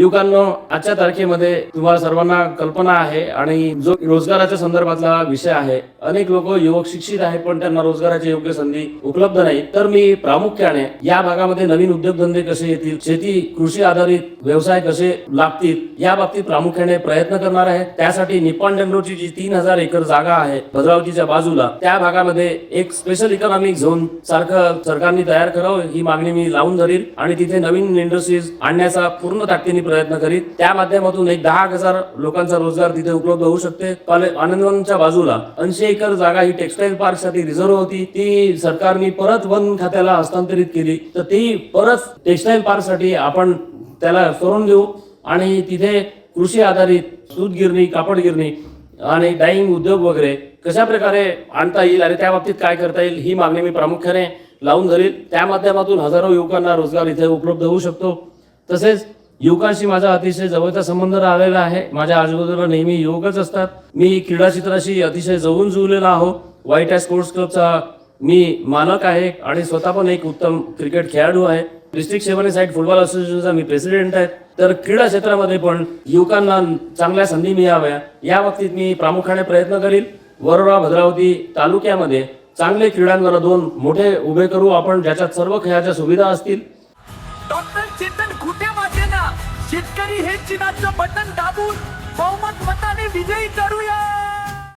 युवकांनो आजच्या तारखेमध्ये तुम्हाला सर्वांना कल्पना आहे आणि जो रोजगाराच्या संदर्भातला विषय आहे अनेक लोक युवक शिक्षित आहेत पण त्यांना रोजगाराची योग्य संधी उपलब्ध नाही. तर मी प्रामुख्याने या भागामध्ये नवीन उद्योगधंदे कसे येतील शेती कृषी आधारित व्यवसाय कसे लागतील या बाबतीत प्रामुख्याने प्रयत्न करणार आहे. त्यासाठी निपाण डेंग्रोची जी तीन हजार एकर जागा आहे भद्रावतीच्या बाजूला त्या भागामध्ये एक स्पेशल इकॉनॉमिक झोन सारखं सरकारने तयार करावं ही मागणी मी लावून धरील आणि तिथे नवीन इंडस्ट्रीज आणण्याचा पूर्ण ताकदीने प्रयत्न करीत त्या माध्यमातून एक दहा हजार लोकांचा रोजगार तिथे उपलब्ध होऊ शकते. कॉलेज आनंदवनच्या बाजूला ऐंशी एकर जागा ही टेक्सटाईल पार्कसाठी रिझर्व्ह होती. ती सरकारने परत वन खात्याला हस्तांतरित केली. तर ती परत टेक्सटाईल पार्कसाठी आपण त्याला करून देऊ. आणि तिथे कृषी आधारित सूत गिरणी कापड गिरणी आणि डाईंग उद्योग वगैरे कशा प्रकारे आणता येईल आणि त्या बाबतीत काय करता येईल ही मागणी मी प्रामुख्याने लावून धरील. त्या माध्यमातून हजारो युवकांना रोजगार इथे उपलब्ध होऊ शकतो. तसेच युवकांशी माझा अतिशय जवळचा संबंध राहिलेला आहे. माझ्या आजूबाजूला नेहमी युवकच असतात. मी क्रीडा क्षेत्राशी अतिशय जवळून जुळलेला आहो व्हाईट हाय स्पोर्ट्स क्लबचा मी मालक आहे आणि स्वतः पण एक उत्तम क्रिकेट खेळाडू आहे. डिस्ट्रिक्ट सेव्हन साईड फुटबॉल असोसिएशनचा मी प्रेसिडेंट आहे. तर क्रीडा क्षेत्रामध्ये पण युवकांना चांगल्या संधी मिळाव्या. या बाबतीत मी प्रामुख्याने प्रयत्न करील. वरोरा भद्रावती तालुक्यामध्ये चांगले क्रीडांवर दोन मोठे उभे करू. आपण ज्याच्यात सर्व खेळाच्या सुविधा असतील. डॉक्टर चेतन शेतकरी हे चिन्हाचं बटन दाबून बहुमत मताने विजयी करूया